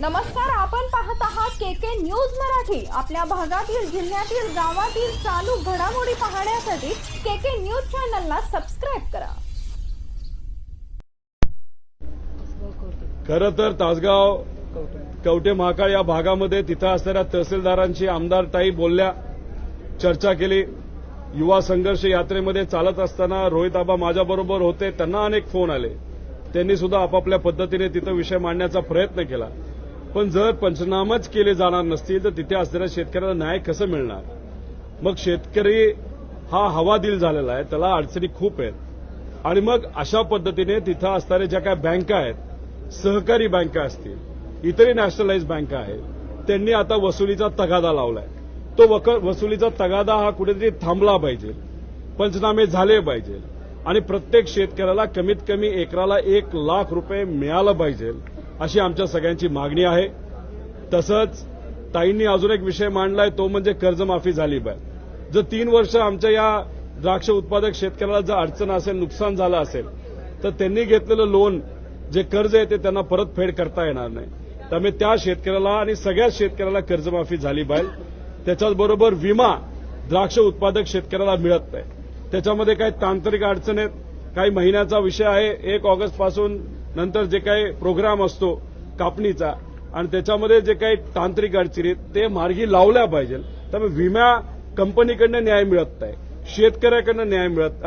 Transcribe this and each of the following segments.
नमस्कार आपण पाहत आहात के के न्यूज मराठी. आपल्या भागातील जिल्ह्यातील गावातील चालू घडामोडी पाहण्यासाठी के के न्यूज चॅनलला सबस्क्राईब करा. खर तर तासगाव कवठे महाकाळ या भागामध्ये तिथं असणाऱ्या तहसीलदारांशी आमदार ताई बोलल्या चर्चा केली. युवा संघर्ष यात्रेमध्ये चालत असताना रोहित आबा माझ्याबरोबर होते त्यांना अनेक फोन आले. त्यांनी सुद्धा आपापल्या पद्धतीने तिथं विषय मांडण्याचा प्रयत्न केला. पण जर पंचनामाच केले जाणार नसतील तर तिथे असणाऱ्या शेतकऱ्याला न्याय कसं मिळणार? मग शेतकरी हा हवा दिल झालेला आहे त्याला अडचणी खूप आहेत. आणि मग अशा पद्धतीने तिथं असणाऱ्या ज्या काय बँका आहेत सहकारी बँका असतील इतरही नॅशनलाइज बँका आहेत त्यांनी आता वसुलीचा तगादा लावलाय. तो वसुलीचा तगादा हा कुठेतरी थांबला पाहिजे पंचनामे झाले पाहिजे आणि प्रत्येक शेतकऱ्याला कमीत कमी एकराला एक लाख रुपये मिळालं पाहिजे अशी आमच्या सगळ्यांची मागणी आहे. तसंच ताईंनी अजून एक विषय मांडलाय तो म्हणजे कर्जमाफी झाली पाहिजे जर तीन वर्ष आमच्या या द्राक्ष उत्पादक शेतकऱ्याला जर अडचण असेल नुकसान झालं असेल तर त्यांनी घेतलेलं लोन जे कर्ज आहे ते त्यांना परतफेड करता येणार नाही. त्यामुळे त्या शेतकऱ्याला आणि सगळ्याच शेतकऱ्याला कर्जमाफी झाली पाहिजे. त्याच्याचबरोबर विमा द्राक्ष उत्पादक शेतकऱ्याला मिळत नाही. त्याच्यामध्ये काही तांत्रिक अडचण आहेत काही महिन्याचा विषय आहे. एक ऑगस्टपासून नंतर जे काही प्रोग्राम असतो कापणीचा आणि त्याच्यामध्ये जे काही तांत्रिक अडचणी ते मार्गी लावल्या पाहिजे त्यामुळे विमा कंपनीकडनं न्याय मिळत नाही शेतकऱ्याकडनं न्याय मिळत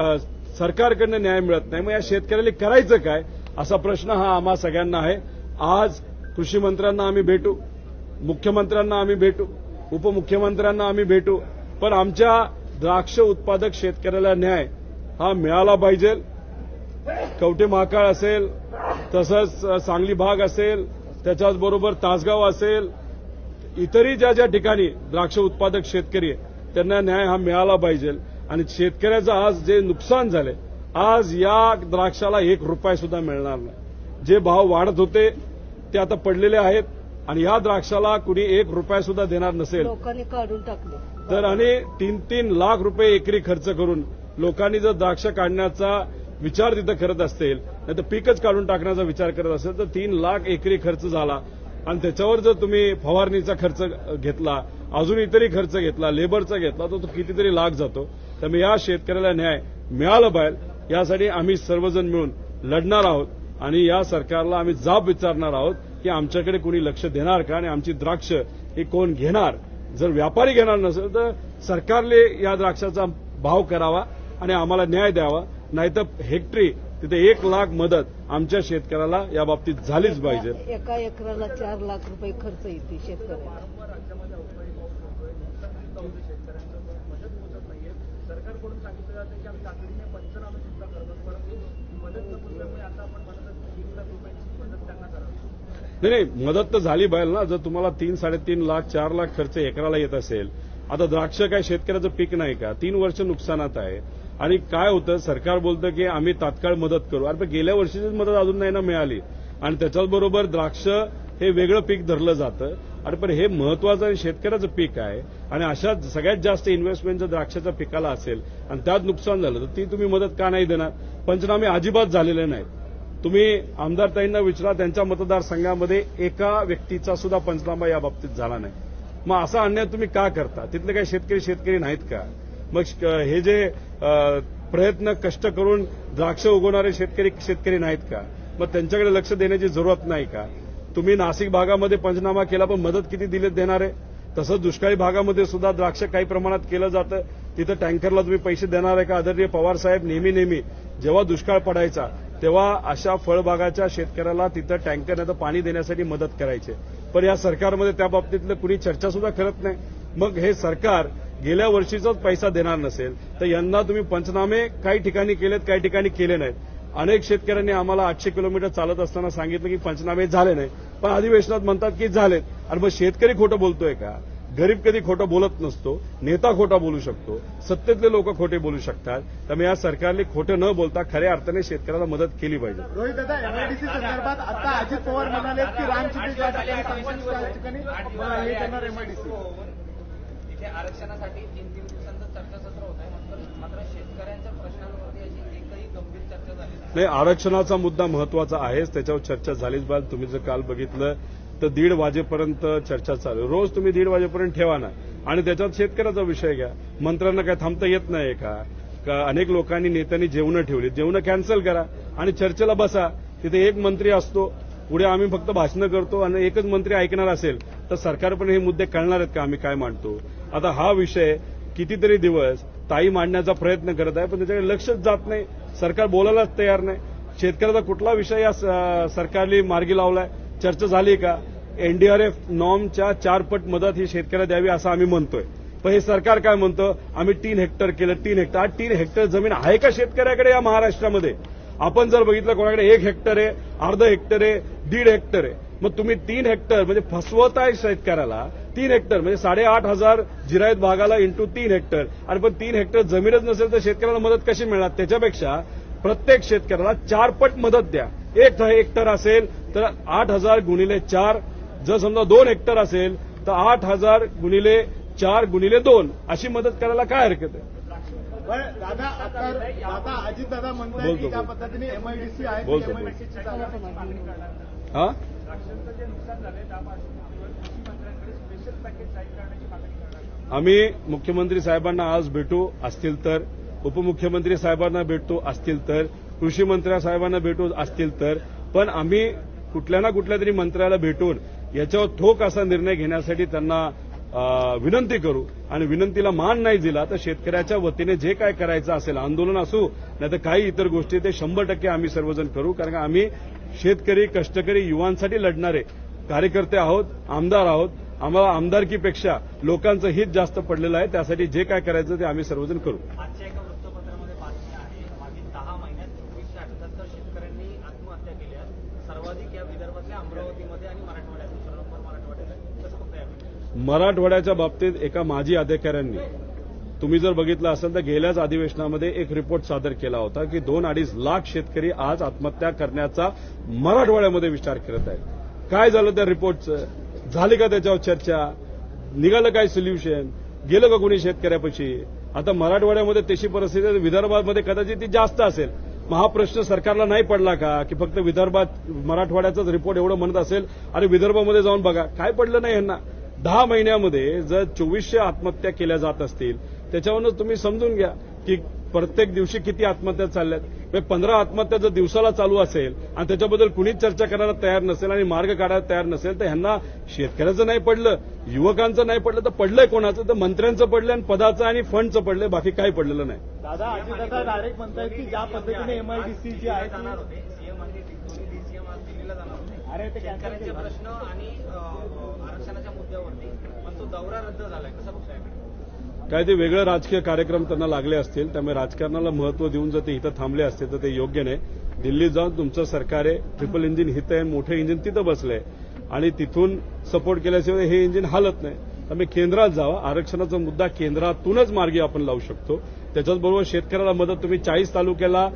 सरकारकडनं न्याय मिळत नाही. मग या शेतकऱ्याला करायचं काय? असा प्रश्न हा आम्हा सगळ्यांना आहे. आज कृषी मंत्र्यांना आम्ही भेटू मुख्यमंत्र्यांना आम्ही भेटू उपमुख्यमंत्र्यांना आम्ही भेटू पण आमच्या द्राक्ष उत्पादक शेतकऱ्याला न्याय हा मिळाला पाहिजे. कवठे महाकाळ असेल तसंच सांगली भाग असेल त्याच्याचबरोबर तासगाव असेल इतरही ज्या ज्या ठिकाणी द्राक्ष उत्पादक शेतकरी आहे, त्यांना न्याय हा मिळाला पाहिजे. आणि शेतकऱ्याचं आज जे नुकसान झाले आज या द्राक्षाला एक रुपया सुद्धा मिळणार नाही. जे भाव वाढत होते ते आता पडलेले आहेत आणि या द्राक्षाला कुणी एक रुपया सुद्धा देणार नसेल लोकांनी काढून टाकले. तर आणि तीन तीन लाख रुपये एकरी खर्च करून लोकांनी जर द्राक्ष काढण्याचा विचार तिथं करत असतील नाही तर पीकच काढून टाकण्याचा विचार करत असेल तर तीन लाख एकरी खर्च झाला. आणि त्याच्यावर जर तुम्ही फवारणीचा खर्च घेतला अजून इतरही खर्च घेतला लेबरचा घेतला तर तो कितीतरी लाख जातो. त्यामुळे या शेतकऱ्याला न्याय मिळाला पाहिजे. यासाठी आम्ही सर्वजण मिळून लढणार आहोत आणि या सरकारला आम्ही जाब विचारणार आहोत की आमच्याकडे कोणी लक्ष देणार का आणि आमची द्राक्ष हे कोण घेणार? जर व्यापारी घेणार नसेल तर सरकारने या द्राक्षाचा भाव करावा आणि आम्हाला न्याय द्यावा. नाहीतर हेक्टरी तिथे एक लाख मदत आमच्या शेतकऱ्याला या बाबतीत झालीच पाहिजे. एका एकराला चार लाख रुपये खर्च येते नाही नाही मदत तर झाली पाहिजे ना. जर तुम्हाला तीन साडेतीन लाख चार लाख खर्च एकराला येत असेल आता द्राक्ष काय शेतकऱ्याचं पीक नाही का? तीन वर्ष नुकसानात आहे. आणि काय होतं सरकार बोलतं की आम्ही तात्काळ मदत करू. अरे गेल्या वर्षीचीच मदत अजून नाही ना मिळाली. आणि त्याच्याचबरोबर द्राक्ष हे वेगळं पीक धरलं जातं. आणि पण हे महत्वाचं आणि शेतकऱ्याचं पीक आहे. आणि अशा सगळ्यात जास्त इन्व्हेस्टमेंट जर द्राक्षाच्या पिकाला असेल आणि त्यात नुकसान झालं तर ती तुम्ही मदत का नाही देणार? पंचनामे अजिबात झालेले नाहीत. तुम्ही आमदार ताईंना विचारा त्यांच्या मतदारसंघामध्ये एका व्यक्तीचा सुद्धा पंचनामा या बाबतीत झाला नाही. मग असा अन्याय तुम्ही का करता? तिथले काही शेतकरी शेतकरी नाहीत का? मग हे जे प्रयत्न कष्ट करून द्राक्ष उगवणारे शेतकरी शेतकरी नाहीत का? मग त्यांच्याकडे लक्ष देण्याची जरूरत नाही का? तुम्ही नाशिक भागामध्ये पंचनामा केला पण मदत किती दिले देणार? आहे तसंच दुष्काळी भागामध्ये सुद्धा द्राक्ष काही प्रमाणात केलं जातं. तिथं टँकरला तुम्ही पैसे देणार आहे का? आदरणीय पवार साहेब नेहमी नेहमी जेव्हा दुष्काळ पडायचा तेव्हा अशा फळबागाच्या शेतकऱ्याला तिथं टँकर पाणी देण्यासाठी मदत करायचे. पण या सरकारमध्ये त्या बाबतीतलं कुणी चर्चा सुद्धा करत नाही. मग हे सरकार गेल्या वर्षीचाच पैसा देणार नसेल तर यंदा तुम्ही पंचनामे काही ठिकाणी केलेत काही ठिकाणी केले नाहीत. अनेक शेतकऱ्यांनी आम्हाला आठशे किलोमीटर चालत असताना सांगितलं की पंचनामे झाले नाही पण अधिवेशनात म्हणतात की झालेत. आणि मग शेतकरी खोटं बोलतोय का? गरीब कधी खोटं बोलत नसतो नेता खोटा बोलू शकतो सत्तेतले लोक खोटे बोलू शकतात. त्यामुळे या सरकारने खोटं न बोलता खऱ्या अर्थाने शेतकऱ्याला मदत केली पाहिजे. रोहित दादा एमआयडीसी संदर्भात आता अजित पवार म्हणाले की रामचिंते ठिकाणी सरपंच आरक्षणासाठी तीन तीन दिवसांचं चर्चासत्र होत आहे. मात्र शेतकऱ्यांच्या प्रश्नांवरती अशी एकही गंभीर चर्चा झाली नाही. आरक्षणाचा मुद्दा महत्त्वाचा आहेच. त्याच्यावर चर्चा झालीच पाहिजे तुम्ही जर काल बघितलं तर दीड वाजेपर्यंत चर्चा चालू. रोज तुम्ही दीड वाजेपर्यंत ठेवा ना. आणि त्याच्यात शेतकऱ्याचा विषय घ्या. मंत्र्यांना काय थांबता येत नाही का? का अनेक लोकांनी नेत्यांनी जेवणं ठेवली. जेवणं कॅन्सल करा आणि चर्चेला बसा. तिथे एक मंत्री असतो. पुढे आम्ही फक्त भाषणं करतो आणि एकच मंत्री ऐकणार असेल तर सरकार पण हे मुद्दे कळणार आहेत का? आम्ही काय मांडतो? आता हा विषय कितीतरी दिवस ताई मांडण्याचा प्रयत्न करत आहे पण त्याच्याकडे लक्षच जात नाही. सरकार बोलायलाच तयार नाही. शेतकऱ्याचा कुठला विषय या सरकारने मार्गी लावलाय? चर्चा झाली का? एनडीआरएफ नॉर्मच्या चारपट मदत ही शेतकऱ्याला द्यावी असं आम्ही म्हणतोय. पण हे सरकार काय म्हणतं? आम्ही तीन हेक्टर केलं तीन हेक्टर. आज तीन हेक्टर जमीन आहे का शेतकऱ्याकडे या महाराष्ट्रामध्ये? आपण जर बघितलं कोणाकडे एक हेक्टर आहे अर्ध हेक्टर आहे दीड हेक्टर आहे. मग तुम्ही तीन हेक्टर म्हणजे फसवताय शेतकऱ्याला तीन हेक्टर म्हणजे साडेआठ हजार जिरायत भागाला इंटू तीन हेक्टर. आणि पण तीन हेक्टर जमीनच नसेल तर शेतकऱ्याला मदत कशी मिळणार? त्याच्यापेक्षा प्रत्येक शेतकऱ्याला चारपट मदत द्या. एक हेक्टर असेल तर आठ हजार गुणिले चार. जर समजा दोन हेक्टर असेल तर आठ हजार गुणिले चार गुणिले दोन. अशी मदत करायला काय हरकत आहे? दादा आता अजित दादा ज्या बोलतो. पद्धतीने एमआयडीसी आहे. हा? आम्ही मुख्यमंत्री साहेबांना आज भेटू असतील तर. उपमुख्यमंत्री साहेबांना भेटतो असतील तर. कृषी मंत्र्या साहेबांना भेटू असतील तर. पण आम्ही कुठल्या ना कुठल्या तरी मंत्र्याला भेटून याच्यावर ठोक असा निर्णय घेण्यासाठी त्यांना विनंती करू. आणि विनंतीला मान नाही दिला तर शेतकऱ्याच्या वतीने जे काय करायचं असेल आंदोलन असू नाही तर काही इतर गोष्टी ते शंभर टक्के आम्ही सर्वजण करू. कारण आम्ही शेतकरी कष्टकरी युवांसाठी लढणारे कार्यकर्ते आहोत आमदार आहोत. आम्हाला आमदारकीपेक्षा लोकांचं हित जास्त पडलेलं आहे. त्यासाठी जे काय करायचं ते आम्ही सर्वजण करू. आजच्या एका वृत्तपत्रामध्ये बातमी आहे मागील दहा महिन्यात चोवीसशे अठ्याहत्तर शेतकऱ्यांनी आत्महत्या केल्या सर्वाधिक या विदर्भातल्या अमरावतीमध्ये आणि मराठवाड्यात दुसरा नंबर मराठवाड्यात. आहे कसं बघताय आपण? मराठवाड्याच्या बाबतीत एका माजी अधिकाऱ्यांनी तुम्ही जर बघितलं असेल तर गेल्याच अधिवेशनामध्ये एक रिपोर्ट सादर केला होता की दोन अडीच लाख शेतकरी आज आत्महत्या करण्याचा मराठवाड्यामध्ये विचार करत आहेत. काय झालं त्या रिपोर्टचं? झाली का त्याच्यावर चर्चा? निघालं काय सोल्युशन गेलं का कोणी शेतकऱ्यापाशी? आता मराठवाड्यामध्ये तशी परिस्थिती विदर्भामध्ये कदाचित ती जास्त असेल. मग हा प्रश्न सरकारला नाही पडला का की फक्त विदर्भात मराठवाड्याचाच रिपोर्ट एवढं म्हणत असेल आणि विदर्भामध्ये जाऊन बघा? काय पडलं नाही यांना दहा महिन्यामध्ये जर चोवीसशे आत्महत्या केल्या जात असतील त्याच्यावरच तुम्ही समजून घ्या की प्रत्येक दिवशी किती आत्महत्या चालल्यात. म्हणजे पंधरा आत्महत्या जर दिवसाला चालू असेल आणि त्याच्याबद्दल कुणीच चर्चा करायला तयार नसेल आणि मार्ग काढायला तयार नसेल तर ह्यांना शेतकऱ्याचं नाही पडलं युवकांचं नाही पडलं तर पडलंय कोणाचं? तर मंत्र्यांचं पडलं आणि पदाचं आणि फंडचं पडलंय बाकी काही पडलेलं नाही. दादा अजित दादा डायरेक्ट म्हणतायत की ज्या पद्धतीने एमआयडीसी जी आहे होते. अरे ते. प्रश्न आणि आरक्षणाच्या मुद्द्यावरती. पण तो दौरा रद्द झालाय. कसं? काय ते वेगळे राजकीय कार्यक्रम त्यांना लागले असतील त्यामुळे राजकारणाला महत्त्व देऊन जर ते इथं थांबले असते तर ते योग्य नाही. दिल्लीत जाऊन तुमचं सरकार आहे ट्रिपल इंजिन हित आहे मोठं इंजिन तिथं बसलंय आणि तिथून सपोर्ट केल्याशिवाय हे इंजिन हालत नाही. त्यामुळे केंद्रात जावा. आरक्षणाचा मुद्दा केंद्रातूनच मार्गी आपण लावू शकतो. त्याच्याचबरोबर शेतकऱ्याला मदत तुम्ही चाळीस तालुक्याला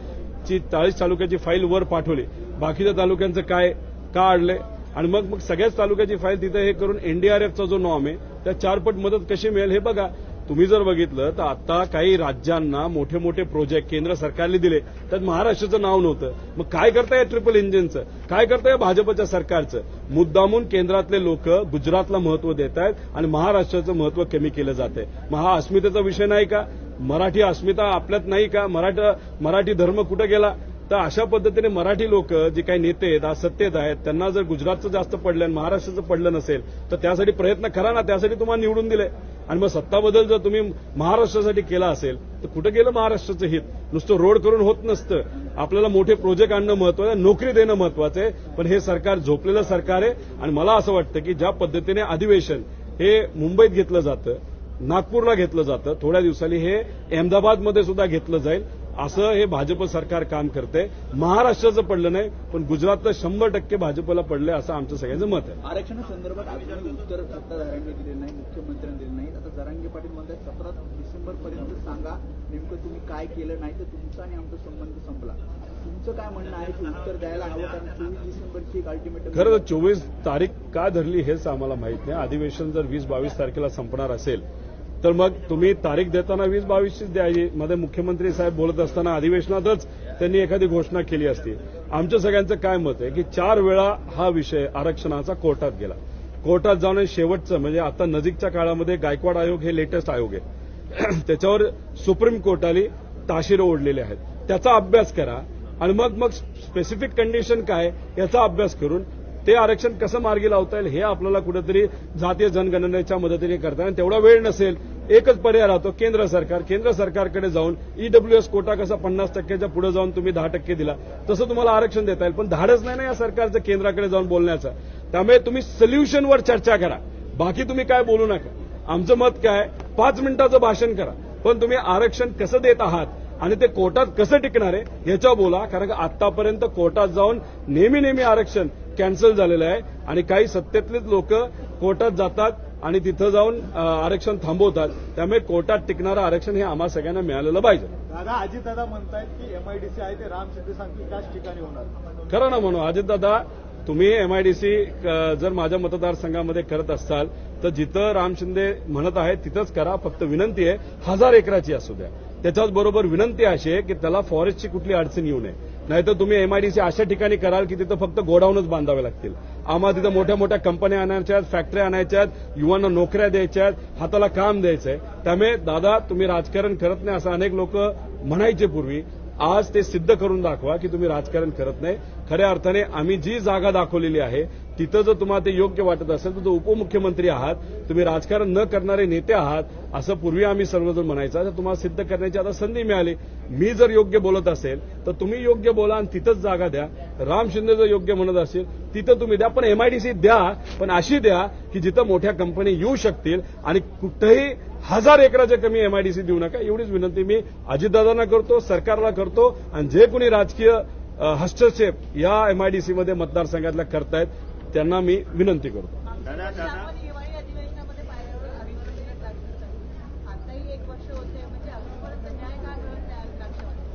ची चाळीस तालुक्याची फाईल वर पाठवली. बाकीच्या तालुक्यांचं काय का अडलंय आणि मग मग सगळ्याच तालुक्याची फाईल तिथं हे करून एनडीआरएफचा जो नॉर्म आहे त्या चारपट मदत कशी मिळेल हे बघा. तुम्ही जर बघितलं तर आता काही राज्यांना मोठे मोठे प्रोजेक्ट केंद्र सरकारने दिले. त्यात महाराष्ट्राचं नाव नव्हतं. मग काय करताय ट्रिपल इंजिनचं काय करताय भाजपच्या सरकारचं? मुद्दामून केंद्रातले लोक गुजरातला महत्त्व देत आहेत आणि महाराष्ट्राचं महत्त्व कमी केलं जात आहे मग हा अस्मितेचा विषय नाही का? मराठी अस्मिता आपल्यात नाही का? मराठा मराठी धर्म कुठं गेला? तर अशा पद्धतीने मराठी लोक जे काही नेते आहेत आज सत्तेत आहेत त्यांना जर गुजरातचं जास्त पडलं आणि महाराष्ट्राचं पडलं नसेल तर त्यासाठी प्रयत्न करा ना. त्यासाठी तुम्हाला निवडून दिले आणि मग सत्ता बदल जर तुम्ही महाराष्ट्रासाठी केला असेल तर कुठं गेलं महाराष्ट्राचं हित? नुसतं रोड करून होत नसतं. आपल्याला मोठे प्रोजेक्ट आणणं महत्वाचं आहे नोकरी देणं महत्वाचं आहे पण हे सरकार झोपलेलं सरकार आहे. आणि मला असं वाटतं की ज्या पद्धतीने अधिवेशन हे मुंबईत घेतलं जातं नागपूरला घेतलं जातं थोड्या दिवसांनी हे अहमदाबादमध्ये सुद्धा घेतलं जाईल. असं हे भाजप सरकार काम करते महाराष्ट्राचं पडलं नाही पण गुजरातचं शंभर टक्के भाजपला पडलंय असं आमचं सगळ्यांचं मत आहे. आरक्षणासंदर्भात अजूनही उत्तर सत्ताधाऱ्यांनी दिले नाही मुख्यमंत्र्यांनी दिले नाही आता जरांगे पाटील म्हणतात सतरा डिसेंबर पर्यंत सांगा नेमकं तुम्ही काय केलं नाही तर तुमचा आणि आमचा संबंध संपला. तुमचं काय म्हणणं आहे की उत्तर द्यायला हवं कारण चोवीस डिसेंबरची एक अल्टिमेटम खरं तर चोवीस तारीख का धरली हेच आम्हाला माहीत नाही. अधिवेशन जर वीस बावीस तारखेला संपणार असेल तर मग तुम्ही तारीख देताना वीस बावीसचीच द्यायची. मध्ये मुख्यमंत्री साहेब बोलत असताना अधिवेशनातच त्यांनी एखादी घोषणा केली असती. आमच्या सगळ्यांचं काय मत आहे की चार वेळा हा विषय आरक्षणाचा कोर्टात गेला. कोर्टात जाऊन शेवटचं म्हणजे आता नजीकच्या काळामध्ये गायकवाड आयोग हे लेटेस्ट आयोग आहे. त्याच्यावर सुप्रीम कोर्टाने ताशीर ओढलेले आहेत. त्याचा अभ्यास करा. आणि मग मग स्पेसिफिक कंडिशन काय याचा अभ्यास करून ते आरक्षण कसं मार्गी लावता येईल हे आपल्याला कुठेतरी जातीय जनगणनेच्या मदतीने करता येईल. आणि तेवढा वेळ नसेल एकच पर्याय राहतो केंद्र सरकार. केंद्र सरकारकडे जाऊन ईडब्ल्यूएस कोटा कसा पन्नास टक्क्याच्या पुढे जाऊन तुम्ही दहा टक्के दिला तसं तुम्हाला आरक्षण देता येईल. पण धाडच नाही ना या सरकारचं केंद्राकडे जाऊन बोलण्याचं. त्यामुळे तुम्ही सोल्युशनवर चर्चा करा. बाकी तुम्ही काय बोलू नका. आमचं मत काय? पाच मिनिटाचं भाषण करा. पण तुम्ही आरक्षण कसं देत आहात आणि ते कोर्टात कसं टिकणार आहे याच्यावर बोला. कारण का आतापर्यंत कोर्टात जाऊन नेहमी नेहमी आरक्षण कॅन्सल झालेलं आहे आणि काही सत्तेतलेच लोक कोर्टात जातात आणि तिथं जाऊन आरक्षण थांबवतात. त्यामुळे कोर्टात टिकणारं आरक्षण हे आम्हा सगळ्यांना मिळालेलं पाहिजे. दादा अजितदादा म्हणतायत की एमआयडीसी आहे ते राम शिंदे सांगतील त्याच ठिकाणी होणार. खरं ना म्हणू अजितदादा तुम्ही एमआयडीसी जर माझ्या मतदारसंघामध्ये करत असाल तर जिथं राम शिंदे म्हणत आहेत तिथंच करा. फक्त विनंती आहे हजार एकराची असू द्या. त्याच्याच बरोबर विनंती अशी आहे की त्याला फॉरेस्टची कुठली अडचण येऊ नये. नाहीतर तुम्ही एमआयडीसी अशा ठिकाणी कराल की तिथं फक्त गोडाऊनच बांधावे लागतील. आम्हाला तिथं मोठ्या मोठ्या कंपन्या आणायच्या आहेत फॅक्टऱ्या आणायच्या आहेत युवांना नोकऱ्या द्यायच्या हाताला काम द्यायचंय. त्यामुळे दादा तुम्ही राजकारण करत नाही असं अनेक लोक म्हणायचे पूर्वी. आज ते सिद्ध करून दाखवा की तुम्ही राजकारण करत नाही. खऱ्या अर्थाने आम्ही जी जागा दाखवलेली आहे तिथं जर तुम्हाला ते योग्य वाटत असेल तर तो उपमुख्यमंत्री आहात तुम्ही राजकारण न करणारे नेते आहात असं पूर्वी आम्ही सर्वजण म्हणायचं. तर तुम्हाला सिद्ध करण्याची आता संधी मिळाली. मी जर योग्य बोलत असेल तर तुम्ही योग्य बोला आणि तिथंच जागा द्या. राम शिंदे जर योग्य म्हणत असेल तिथं तुम्ही द्या. पण एमआयडीसी द्या पण अशी द्या की जिथं मोठ्या कंपनी येऊ शकतील आणि कुठंही हजार एकराच्या कमी एमआयडीसी देऊ नका. एवढीच विनंती मी अजितदादांना करतो सरकारला करतो आणि जे कोणी राजकीय हस्तक्षेप या एमआयडीसीमध्ये मतदारसंघातल्या करतायत त्यांना मी विनंती करतो.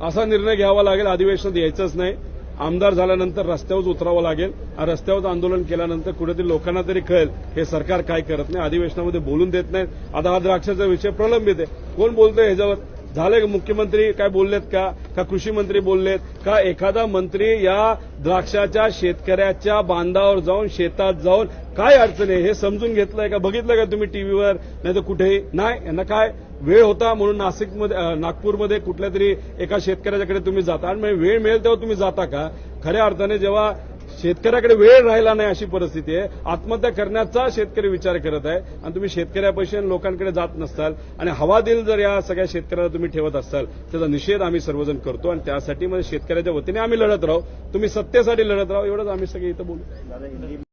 असा निर्णय घ्यावा लागेल अधिवेशनात यायचंच नाही. आमदार झाल्यानंतर रस्त्यावर उतरावं लागेल. आणि रस्त्यावर आंदोलन केल्यानंतर कुठेतरी लोकांना तरी कळेल हे सरकार काय करत नाही अधिवेशनामध्ये बोलून देत नाहीत आता हा द्राक्षाचा विषय प्रलंबित आहे. कोण बोलतोय ह्याच्यावर? झाले मुख्यमंत्री काय बोललेत का? का कृषी मंत्री बोललेत? का एखादा मंत्री या द्राक्षाच्या शेतकऱ्याच्या बांधावर जाऊन शेतात जाऊन काय अडचण आहे? हे समजून घेतलंय का? बघितलं का तुम्ही टीव्हीवर? नाही तर कुठेही? नाही? यांना काय वेळ होता म्हणून नाशिकमध्ये नागपूरमध्ये कुठल्या तरी एका शेतकऱ्याच्याकडे तुम्ही जाता. आणि वेळ मिळेल तेव्हा तुम्ही जाता का? खऱ्या अर्थाने जेव्हा शेतकऱ्याकडे वेळ राहिला नाही अशी परिस्थिती आहे आत्महत्या करण्याचा शेतकरी विचार करत आहे आणि तुम्ही शेतकऱ्यापाशी लोकांकडे जात नसताल आणि हवा दिल जर या सगळ्या शेतकऱ्याला तुम्ही ठेवत असाल त्याचा निषेध आम्ही सर्वजण करतो आणि त्यासाठी म्हणजे शेतकऱ्याच्या वतीने आम्ही लढत राहू. तुम्ही सत्तेसाठी लढत राहू एवढंच आम्ही सगळे इथं बोलू.